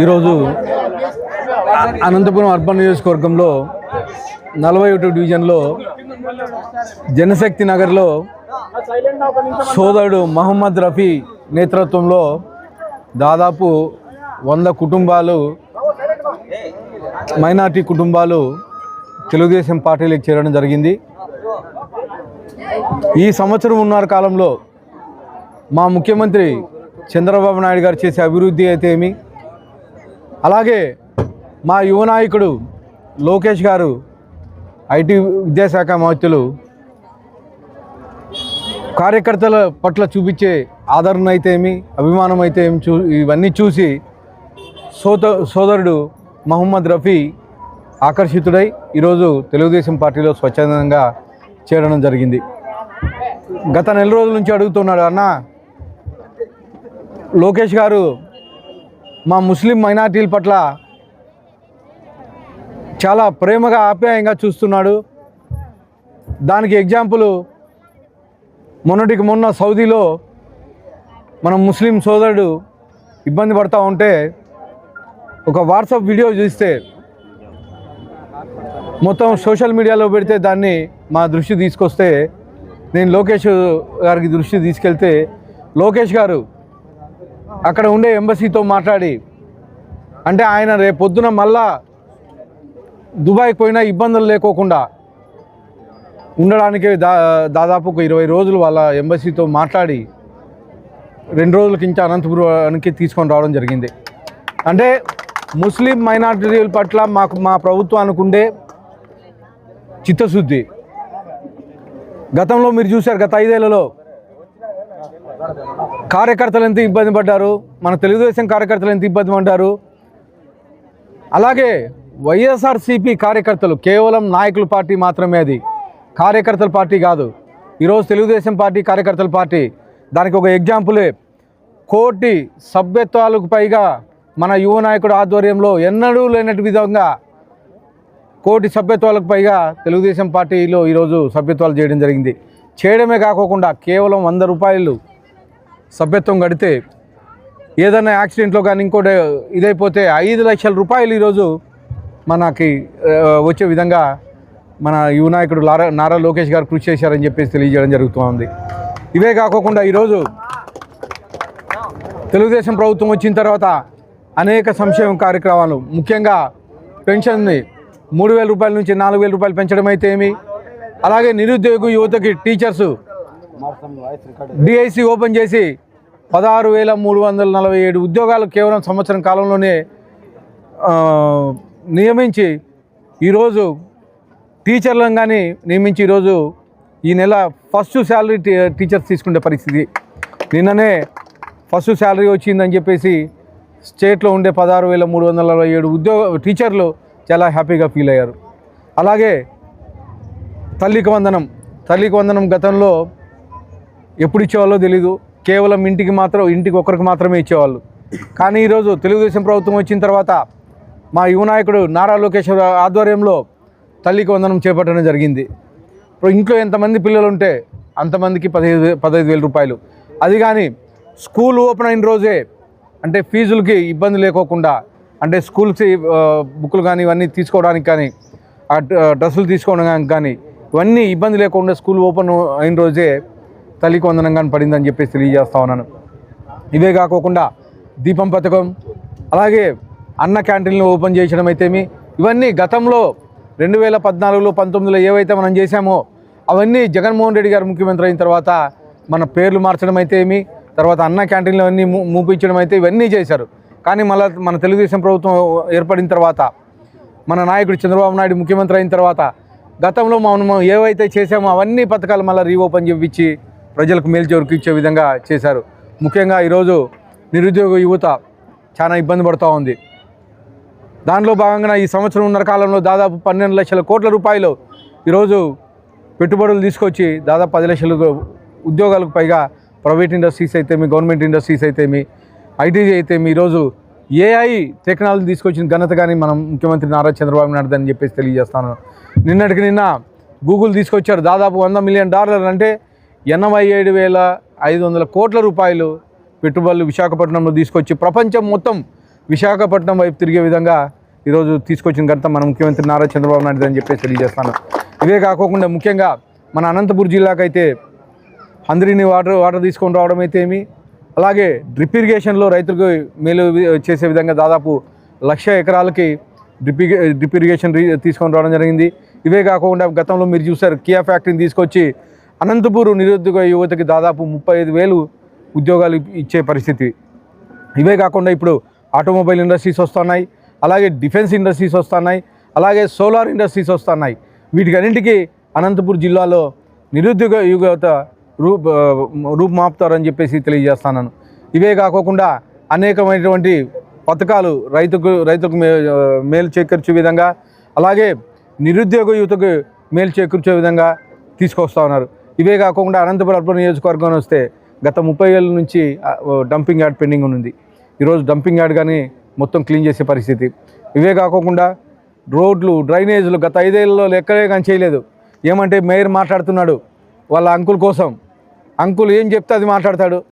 ఈరోజు అనంతపురం అర్బన్ నియోజకవర్గంలో నలభై ఒకటి డివిజన్లో జనశక్తి నగర్లో సోదరుడు మహమ్మద్ రఫీ నేతృత్వంలో దాదాపు వంద కుటుంబాలు మైనార్టీ కుటుంబాలు తెలుగుదేశం పార్టీలకు చేరడం జరిగింది. ఈ సంవత్సరం ఉన్నర కాలంలో మా ముఖ్యమంత్రి చంద్రబాబు నాయుడు గారు చేసే అభివృద్ధి అయితే ఏమి? అలాగే మా యువ నాయకుడు లోకేష్ గారు ఐటీ విద్యాశాఖ మంత్రులు కార్యకర్తల పట్ల చూపించే ఆదరణ అయితే ఏమి అభిమానం అయితే ఏమి చూ ఇవన్నీ చూసి సోద సోదరుడు మహమ్మద్ రఫీ ఆకర్షితుడై ఈరోజు తెలుగుదేశం పార్టీలో స్వచ్ఛందంగా చేరడం జరిగింది. గత నెల రోజుల నుంచి అడుగుతున్నాడు అన్న లోకేష్ గారు మా ముస్లిం మైనార్టీల పట్ల చాలా ప్రేమగా ఆప్యాయంగా చూస్తున్నాడు. దానికి ఎగ్జాంపుల్ మొన్నటికి మొన్న సౌదీలో మన ముస్లిం సోదరుడు ఇబ్బంది పడతా ఉంటే ఒక వాట్సాప్ వీడియో చూస్తే మొత్తం సోషల్ మీడియాలో పెడితే దాన్ని మా దృష్టి తీసుకొస్తే నేను లోకేష్ గారికి దృష్టి తీసుకెళ్తే లోకేష్ గారు అక్కడ ఉండే ఎంబసీతో మాట్లాడి అంటే ఆయన రేపు పొద్దున మళ్ళా దుబాయ్కి పోయినా ఇబ్బందులు లేకోకుండా ఉండడానికి దా దాదాపు ఒక ఇరవై రోజులు వాళ్ళ ఎంబసీతో మాట్లాడి రెండు రోజుల కింద అనంతపురానికి తీసుకొని రావడం జరిగింది. అంటే ముస్లిం మైనారిటీల పట్ల మాకు మా ప్రభుత్వానికి ఉండే చిత్తశుద్ధి. గతంలో మీరు చూశారు గత ఐదేళ్ళలో కార్యకర్తలు ఎంత ఇబ్బంది పడ్డారు? మన తెలుగుదేశం కార్యకర్తలు ఎంత ఇబ్బంది పడ్డారు? అలాగే వైఎస్ఆర్సీపీ కార్యకర్తలు కేవలం నాయకుల పార్టీ మాత్రమే అది. కార్యకర్తల పార్టీ కాదు. ఈరోజు తెలుగుదేశం పార్టీ కార్యకర్తల పార్టీ. దానికి ఒక ఎగ్జాంపులే. కోటి సభ్యత్వాలకు పైగా మన యువ నాయకుడు ఆధ్వర్యంలో ఎన్నడూ లేనటి విధంగా కోటి సభ్యత్వాలకు పైగా తెలుగుదేశం పార్టీలో ఈరోజు సభ్యత్వాలు చేయడం జరిగింది. చేయడమే కాకోకుండా కేవలం వంద రూపాయలు సభ్యత్వం కడితే ఏదైనా యాక్సిడెంట్లో కానీ ఇంకోటి ఇదైపోతే ఐదు లక్షల రూపాయలు ఈరోజు మనకి వచ్చే విధంగా మన యువ నాయకుడు లారా నారా లోకేష్ గారు కృషి చేశారని చెప్పేసి తెలియజేయడం జరుగుతుంది ఇవే కాకోకుండా ఈరోజు తెలుగుదేశం ప్రభుత్వం వచ్చిన తర్వాత అనేక సంక్షేమ కార్యక్రమాలు ముఖ్యంగా పెన్షన్ని మూడు వేల రూపాయల నుంచి నాలుగు వేల రూపాయలు పెంచడం అయితే ఏమి? అలాగే నిరుద్యోగ యువతకి టీచర్సు డిఐసి ఓపెన్ చేసి పదహారు వేల మూడు వందల నలభై ఏడు ఉద్యోగాలు కేవలం సంవత్సరం కాలంలోనే నియమించి ఈరోజు టీచర్లను కానీ నియమించి ఈరోజు ఈ నెల ఫస్ట్ శాలరీ టీచర్స్ తీసుకునే పరిస్థితి. నిన్ననే ఫస్ట్ శాలరీ వచ్చిందని చెప్పేసి స్టేట్లో ఉండే పదహారు వేల మూడు వందల నలభై ఏడు ఉద్యోగ టీచర్లు చాలా హ్యాపీగా ఫీల్ అయ్యారు. అలాగే తల్లికి వందనం తల్లికి వందనం గతంలో ఎప్పుడు ఇచ్చేవాళ్ళో తెలీదు. కేవలం ఇంటికి మాత్రం ఇంటికి ఒక్కరికి మాత్రమే ఇచ్చేవాళ్ళు. కానీ ఈరోజు తెలుగుదేశం ప్రభుత్వం వచ్చిన తర్వాత మా యువ నాయకుడు నారా లోకేశ్వర ఆధ్వర్యంలో తల్లికి వందనం చేపట్టడం జరిగింది. ఇప్పుడు ఇంట్లో ఎంతమంది పిల్లలు ఉంటే అంతమందికి పదిహేను పదహైదు వేల రూపాయలు. అది కానీ స్కూల్ ఓపెన్ అయిన రోజే అంటే ఫీజులకి ఇబ్బంది లేకోకుండా అంటే స్కూల్స్ బుక్కులు కానీ ఇవన్నీ తీసుకోవడానికి కానీ ఆ డ్రెస్సులు తీసుకోవడానికి కానీ ఇవన్నీ ఇబ్బంది లేకుండా స్కూల్ ఓపెన్ అయిన రోజే తల్లికి వందనం కానీ పడిందని చెప్పేసి తెలియజేస్తా ఉన్నాను. ఇవే కాకోకుండా దీపం పథకం అలాగే అన్న క్యాంటీన్లు ఓపెన్ చేయడం అయితేమి ఇవన్నీ గతంలో రెండు వేల పద్నాలుగులో పంతొమ్మిదిలో ఏవైతే మనం చేశామో అవన్నీ జగన్మోహన్ రెడ్డి గారు ముఖ్యమంత్రి అయిన తర్వాత మన పేర్లు మార్చడం అయితే ఏమి తర్వాత అన్న క్యాంటీన్లు అన్నీ మూ- మూపించడం అయితే ఇవన్నీ చేశారు. కానీ మళ్ళీ మన తెలుగుదేశం ప్రభుత్వం ఏర్పడిన తర్వాత మన నాయకుడు చంద్రబాబు నాయుడు ముఖ్యమంత్రి అయిన తర్వాత గతంలో మనం ఏవైతే చేసామో అవన్నీ పథకాలు మళ్ళీ రీఓపెన్ చేయించి ప్రజలకు మేలు ఇచ్చే విధంగా చేశారు. ముఖ్యంగా ఈరోజు నిరుద్యోగ యువత చాలా ఇబ్బంది పడుతూ ఉంది. దానిలో భాగంగా ఈ సంవత్సరం ఉన్న కాలంలో దాదాపు పన్నెండు లక్షల కోట్ల రూపాయలు ఈరోజు పెట్టుబడులు తీసుకొచ్చి దాదాపు పది లక్షల ఉద్యోగాలకు పైగా ప్రైవేట్ ఇండస్ట్రీస్ అయితేమి గవర్నమెంట్ ఇండస్ట్రీస్ అయితేమి అయితే అయితేమి ఈరోజు ఏఐ టెక్నాలజీ తీసుకొచ్చిన ఘనత కానీ మనం ముఖ్యమంత్రి నారా చంద్రబాబు నాయుడు అని చెప్పేసి తెలియజేస్తాను. నిన్నటికి నిన్న గూగుల్ తీసుకొచ్చారు. దాదాపు వంద మిలియన్ డాలర్లు అంటే ఎనభై ఏడు వేల ఐదు వందల కోట్ల రూపాయలు పెట్టుబడులు విశాఖపట్నంలో తీసుకొచ్చి ప్రపంచం మొత్తం విశాఖపట్నం వైపు తిరిగే విధంగా ఈరోజు తీసుకొచ్చిన ఘనత మన ముఖ్యమంత్రి నారా చంద్రబాబు నాయుడు అని చెప్పేసి తెలియజేస్తాను. ఇవే కాకోకుండా ముఖ్యంగా మన అనంతపురం జిల్లాకైతే అందరినీ వాటర్ వాటర్ తీసుకొని రావడం అయితే ఏమి? అలాగే డ్రిప్ ఇరిగేషన్లో రైతులకు మేలు చేసే విధంగా దాదాపు లక్ష ఎకరాలకి డ్రిప్ డ్రిప్ ఇరిగేషన్ రీ- తీసుకొని రావడం జరిగింది. ఇవే కాకుండా గతంలో మీరు చూసారు కియా ఫ్యాక్టరీని తీసుకొచ్చి అనంతపూర్ నిరుద్యోగ యువతకి దాదాపు ముప్పై ఐదు వేలు ఉద్యోగాలు ఇచ్చే పరిస్థితి. ఇవే కాకుండా ఇప్పుడు ఆటోమొబైల్ ఇండస్ట్రీస్ వస్తున్నాయి అలాగే డిఫెన్స్ ఇండస్ట్రీస్ వస్తున్నాయి అలాగే సోలార్ ఇండస్ట్రీస్ వస్తున్నాయి. వీటికి అన్నింటికీ అనంతపూర్ జిల్లాలో నిరుద్యోగ యువత రూప్ రూపుమాపుతారని చెప్పేసి తెలియజేస్తున్నాను. ఇవే కాకోకుండా అనేకమైనటువంటి పథకాలు రైతుకు రైతుకు మే మేలు చేకూర్చే విధంగా అలాగే నిరుద్యోగ యువతకు మేలు చేకూర్చే విధంగా తీసుకొస్తా ఉన్నారు. ఇవే కాకుండా అనంతపురం అర్బన్ నియోజకవర్గం వస్తే గత ముప్పై ఏళ్ళ నుంచి ఓ డంపింగ్ యార్డ్ పెండింగ్ ఉంది. ఈరోజు డంపింగ్ యార్డ్ కానీ మొత్తం క్లీన్ చేసే పరిస్థితి. ఇవే కాకుండా రోడ్లు డ్రైనేజీలు గత ఐదేళ్ళలో లెక్కలే కానీ చేయలేదు. ఏమంటే మేయర్ మాట్లాడుతున్నాడు వాళ్ళ అంకుల్ కోసం. అంకుల్ ఏం చెప్తే అది మాట్లాడతాడు.